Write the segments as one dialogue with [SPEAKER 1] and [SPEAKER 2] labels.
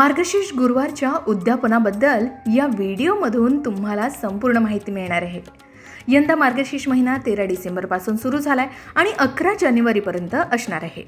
[SPEAKER 1] मार्गशीर्ष गुरुवारच्या उद्यापनाबद्दल या व्हिडिओमधून तुम्हाला संपूर्ण माहिती मिळणार आहे. यंदा मार्गशीर्ष महिना तेरा डिसेंबरपासून सुरू झाला आहे आणि अकरा जानेवारीपर्यंत असणार आहे.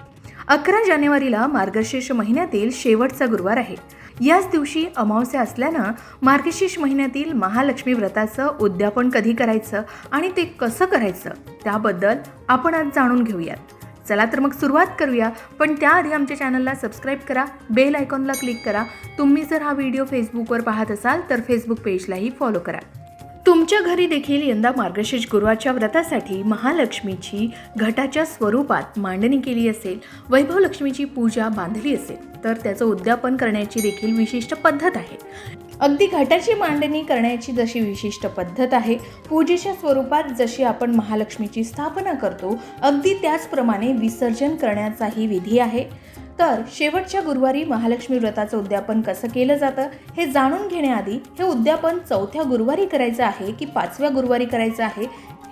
[SPEAKER 1] अकरा जानेवारीला मार्गशीर्ष महिन्यातील शेवटचा गुरुवार आहे. याच दिवशी अमावस्या असल्यानं मार्गशीर्ष महिन्यातील महालक्ष्मी व्रताचं उद्यापन कधी करायचं आणि ते कसं करायचं त्याबद्दल आपण आज जाणून घेऊयात. चला तर मग सुरुवात करूया. पण त्याआधी आमच्या चॅनलला सबस्क्राईब करा बेल आयकॉनला क्लिक करा. तुम्ही जर हा व्हिडिओ फेसबुकवर पाहत असाल तर फेसबुक पेजलाही फॉलो करा. तुमच्या घरी देखील यंदा मार्गशीर्ष गुरुवारच्या व्रतासाठी महालक्ष्मीची घटाच्या स्वरूपात मांडणी केली असेल वैभव लक्ष्मीची पूजा बांधली असेल तर त्याचं उद्यापन करण्याची देखील विशिष्ट पद्धत आहे. अगदी घटाची मांडणी करण्याची जशी विशिष्ट पद्धत आहे पूजेच्या स्वरूपात जशी आपण महालक्ष्मीची स्थापना करतो अगदी त्याचप्रमाणे विसर्जन करण्याचाही विधी आहे. तर शेवटच्या गुरुवारी महालक्ष्मी व्रताचं उद्यापन कसं केलं जातं हे जाणून घेण्याआधी हे उद्यापन चौथ्या गुरुवारी करायचं आहे की पाचव्या गुरुवारी करायचं आहे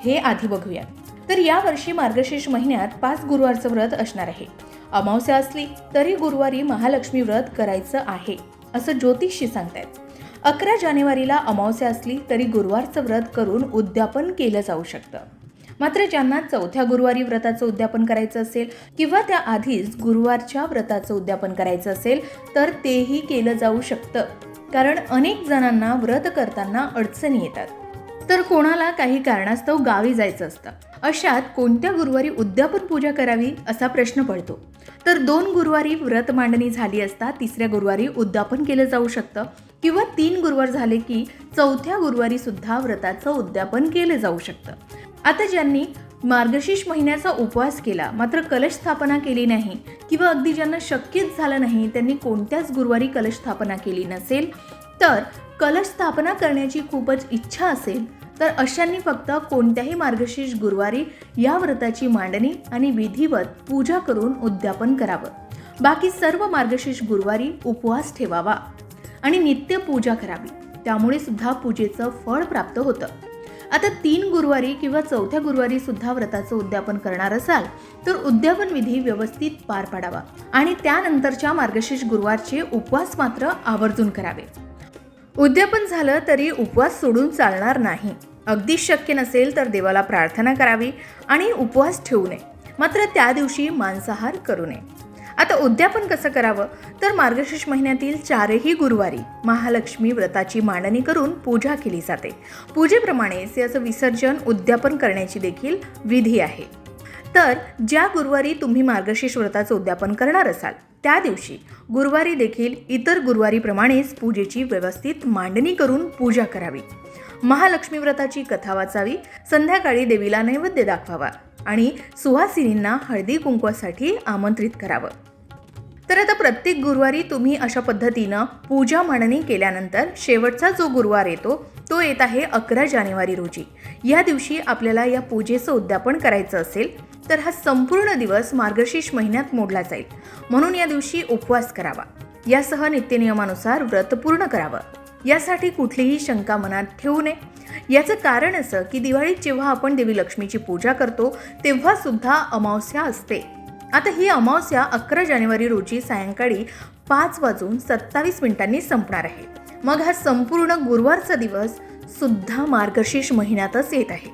[SPEAKER 1] हे आधी बघूया. तर यावर्षी मार्गशीर्ष महिन्यात पाच गुरुवारचं व्रत असणार आहे. अमावस्या असली तरी गुरुवारी महालक्ष्मी व्रत करायचं आहे असं ज्योतिषी सांगतायत. अकरा जानेवारीला अमावस्या असली तरी गुरुवारचं व्रत करून उद्यापन केलं जाऊ शकतं. मात्र ज्यांना चौथ्या गुरुवारी व्रताचं उद्यापन करायचं असेल किंवा त्या आधीच गुरुवारच्या व्रताचं उद्यापन करायचं असेल तर तेही केलं जाऊ शकतं. कारण अनेक जणांना व्रत करताना अडचणी येतात. तर कोणाला काही कारणास्तव गावी जायचं असतं. अशात कोणत्या गुरुवारी उद्यापन पूजा करावी असा प्रश्न पडतो. तर दोन गुरुवारी व्रत मांडणी झाली असता तिसऱ्या गुरुवारी उद्यापन केलं जाऊ शकतं किंवा तीन गुरुवार झाले की चौथ्या गुरुवारी सुद्धा व्रताचं उद्यापन केलं जाऊ शकतं. आता ज्यांनी मार्गशीर्ष महिन्याचा उपवास केला मात्र कलश स्थापना केली नाही किंवा अगदी ज्यांना शक्यच झालं नाही त्यांनी कोणत्याच गुरुवारी कलश स्थापना केली नसेल तर कलश स्थापना करण्याची खूपच इच्छा असेल तर अशांनी फक्त कोणत्याही मार्गशीर्ष गुरुवारी या व्रताची मांडणी आणि विधिवत पूजा करून उद्यापन करावं. बाकी सर्व मार्गशीर्ष गुरुवारी उपवास ठेवावा आणि नित्य पूजा करावी. त्यामुळे सुद्धा पूजेचं फळ प्राप्त होतं. आता तीन गुरुवारी किंवा चौथ्या गुरुवारी सुद्धा व्रताचं उद्यापन करणार असाल तर उद्यापन विधी व्यवस्थित पार पाडावा आणि त्यानंतरच्या मार्गशीर्ष गुरुवारचे उपवास मात्र आवर्जून करावे. उद्यापन झालं तरी उपवास सोडून चालणार नाही. अगदी शक्य नसेल तर देवाला प्रार्थना करावी आणि उपवास ठेवू नये. मात्र त्या दिवशी मांसाहार करू नये. आता उद्यापन कसं करावं? तर मार्गशीर्ष महिन्यातील चारही गुरुवारी महालक्ष्मी व्रताची मांडणी करून पूजा केली जाते. पूजेप्रमाणेच याचं विसर्जन उद्यापन करण्याची देखील विधी आहे. तर ज्या गुरुवारी तुम्ही मार्गशीर्ष व्रताचं उद्यापन करणार असाल त्या दिवशी गुरुवारी देखील इतर गुरुवारीप्रमाणेच पूजेची व्यवस्थित मांडणी करून पूजा करावी. महालक्ष्मी व्रताची कथा वाचावी संध्याकाळी देवीला नैवेद्य दाखवावा आणि सुहासिनींना हळदी कुंकवासाठी आमंत्रित करावं. तर आता प्रत्येक गुरुवारी तुम्ही अशा पद्धतीनं पूजा मांडणी केल्यानंतर शेवटचा जो गुरुवार येतो तो येत आहे अकरा जानेवारी रोजी. या दिवशी आपल्याला या पूजेचं उद्यापन करायचं असेल तर हा संपूर्ण दिवस मार्गशीर्ष महिन्यात मोडला जाईल. म्हणून या दिवशी उपवास करावा. यासह नित्यनियमानुसार व्रत पूर्ण करावं. यासाठी कुठलीही शंका मनात ठेवू नये. याचं कारण असं की दिवाळीत जेव्हा आपण देवी लक्ष्मीची पूजा करतो तेव्हा सुद्धा अमावस्या असते. आता ही अमावस्या अकरा जानेवारी रोजी सायंकाळी पाच वाजून सत्तावीस मिनिटांनी संपणार आहे. मग हा संपूर्ण गुरुवारचा दिवस सुद्धा मार्गशीर्ष महिन्यातच येत आहे.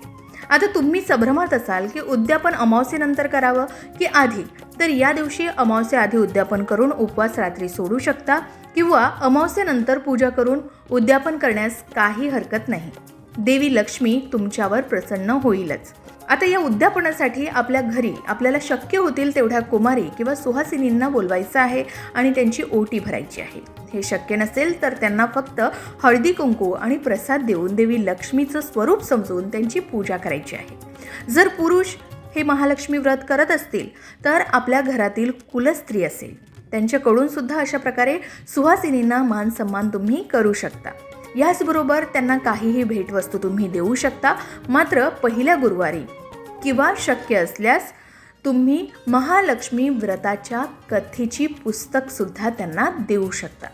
[SPEAKER 1] आता तुम्ही संभ्रमात असाल की उद्यापन अमावस्येनंतर करावं की आधी? तर या दिवशी अमावस्या आधी उद्यापन करून उपवास रात्री सोडू शकता किंवा अमावस्येनंतर पूजा करून उद्यापन करण्यास काही हरकत नाही. देवी लक्ष्मी तुमच्यावर प्रसन्न होईलच. आता या उद्यापनासाठी आपल्या घरी आपल्याला शक्य होतील तेवढ्या कुमारी किंवा सुहासिनींना बोलवायचं आहे आणि त्यांची ओटी भरायची आहे. हे शक्य नसेल तर त्यांना फक्त हळदी कुंकू आणि प्रसाद देऊन देवी लक्ष्मीचं स्वरूप समजून त्यांची पूजा करायची आहे. जर पुरुष हे महालक्ष्मी व्रत करत असतील तर आपल्या घरातील कुलस्त्री असेल. त्यांच्याकडून सुद्धा अशा प्रकारे सुहासिनींना मान सन्मान तुम्ही करू शकता. याचबरोबर त्यांना काहीही भेटवस्तू तुम्ही देऊ शकता मात्र पहिल्या गुरुवारी किंवा शक्य असल्यास तुम्ही महालक्ष्मी व्रताच्या कथेची पुस्तकसुद्धा त्यांना देऊ शकता.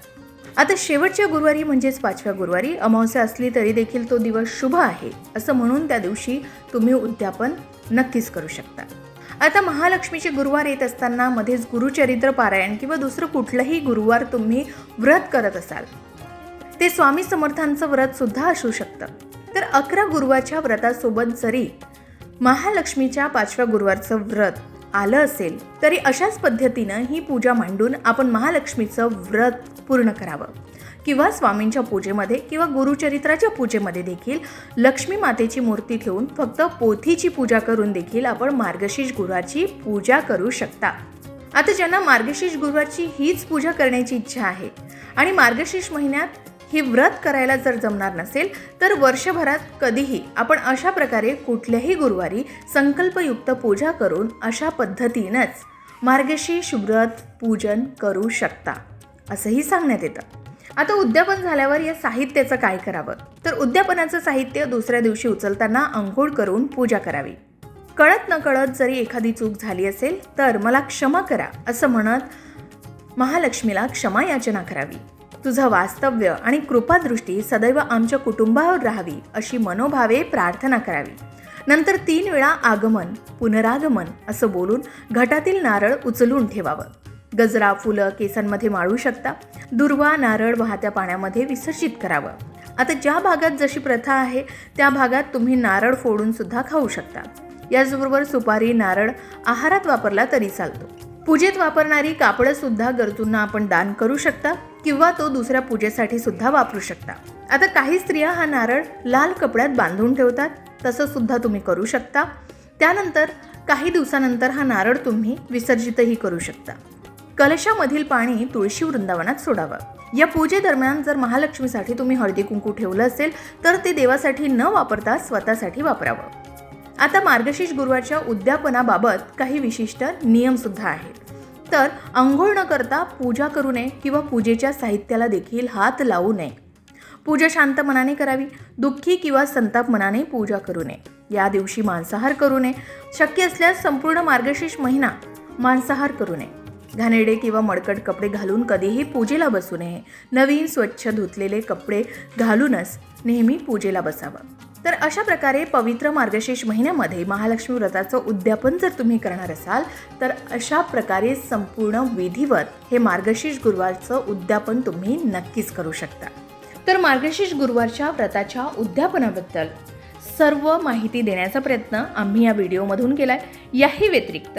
[SPEAKER 1] आता शेवटच्या गुरुवारी म्हणजेच पाचव्या गुरुवारी अमावस्या असली तरी देखील तो दिवस शुभ आहे असं म्हणून त्या दिवशी तुम्ही उद्यापन नक्कीच करू शकता. आता महालक्ष्मीचे गुरुवार येत असताना मध्येच गुरुचरित्र पारायण किंवा दुसरं कुठलंही गुरुवार तुम्ही व्रत करत असाल ते स्वामी समर्थांचं व्रत सुद्धा असू शकतं. तर अकरा गुरुवारच्या व्रतासोबत जरी महालक्ष्मीच्या पाचव्या गुरुवारचं व्रत आलं असेल तरी अशाच पद्धतीनं ही पूजा मांडून आपण महालक्ष्मीचं व्रत पूर्ण करावं. किंवा स्वामींच्या पूजेमध्ये किंवा गुरुचरित्राच्या पूजेमध्ये देखील लक्ष्मी मातेची मूर्ती ठेवून फक्त पोथीची पूजा करून देखील आपण मार्गशीर्ष गुरुवारची पूजा करू शकता. आता ज्यांना मार्गशीर्ष गुरुवारची हीच पूजा करण्याची इच्छा आहे आणि मार्गशीर्ष महिन्यात हे व्रत करायला जर जमणार नसेल तर वर्षभरात कधीही आपण अशा प्रकारे कुठल्याही गुरुवारी संकल्पयुक्त पूजा करून अशा पद्धतीनंच मार्गशीर्ष व्रत पूजन करू शकता असंही सांगण्यात येतं. आता उद्यापन झाल्यावर या साहित्याचं काय करावं? तर उद्यापनाचं साहित्य दुसऱ्या दिवशी उचलताना अंघोळ करून पूजा करावी. कळत न कळत जरी एखादी चूक झाली असेल तर मला क्षमा करा असं म्हणत महालक्ष्मीला क्षमा याचना करावी. तुझं वास्तव्य आणि कृपादृष्टी सदैव आमच्या कुटुंबावर राहावी अशी मनोभावे प्रार्थना करावी. नंतर तीन वेळा आगमन पुनरागमन असं बोलून घटातील नारळ उचलून ठेवावं. गजरा फुलं केसांमध्ये माळू शकता. दुर्वा नारळ वाहत्या पाण्यामध्ये विसर्जित करावं. आता ज्या भागात जशी प्रथा आहे त्या भागात तुम्ही नारळ फोडून सुद्धा खाऊ शकता. याचबरोबर सुपारी नारळ आहारात वापरला तरी चालतो. पूजेत वापरणारी कापडं सुद्धा गरजूंना आपण दान करू शकता. किंवा तो दुसऱ्या पूजेसाठी सुद्धा वापरू शकता. आता काही स्त्रिया हा नारळ लाल कपड्यात बांधून ठेवतात. तसं सुद्धा तुम्ही करू शकता. त्यानंतर काही दिवसानंतर हा नारळ तुम्ही विसर्जितही करू शकता. कलशामधील पाणी तुळशी वृंदावनात सोडावं. या पूजेदरम्यान जर महालक्ष्मीसाठी तुम्ही हळदी कुंकू ठेवलं असेल तर ते देवासाठी न वापरता स्वतःसाठी वापरावं. आता मार्गशीर्ष गुरुवारच्या उद्यापनाबाबत काही विशिष्ट नियम सुद्धा आहेत. तर आंघोळ न करता पूजा करू नये किंवा पूजेच्या साहित्याला देखील हात लावू नये. पूजा शांत मनाने करावी दुःखी किंवा संताप मनाने पूजा करू नये. या दिवशी मांसाहार करू नये. शक्य असल्यास संपूर्ण मार्गशीर्ष महिना मांसाहार करू नये. घाणेडे किंवा मडकट कपडे घालून कधीही पूजेला बसू नये. नवीन स्वच्छ धुतलेले कपडे घालूनच नेहमी पूजेला बसावं. तर अशा प्रकारे पवित्र मार्गशीर्ष महिन्यामध्ये महालक्ष्मी व्रताचं उद्यापन जर तुम्ही करणार असाल तर अशा प्रकारे संपूर्ण विधिवत हे मार्गशीर्ष गुरुवारचं उद्यापन तुम्ही नक्कीच करू शकता. तर मार्गशीर्ष गुरुवारच्या व्रताच्या उद्यापनाबद्दल सर्व माहिती देण्याचा प्रयत्न आम्ही या व्हिडिओमधून केला आहे याही व्यतिरिक्त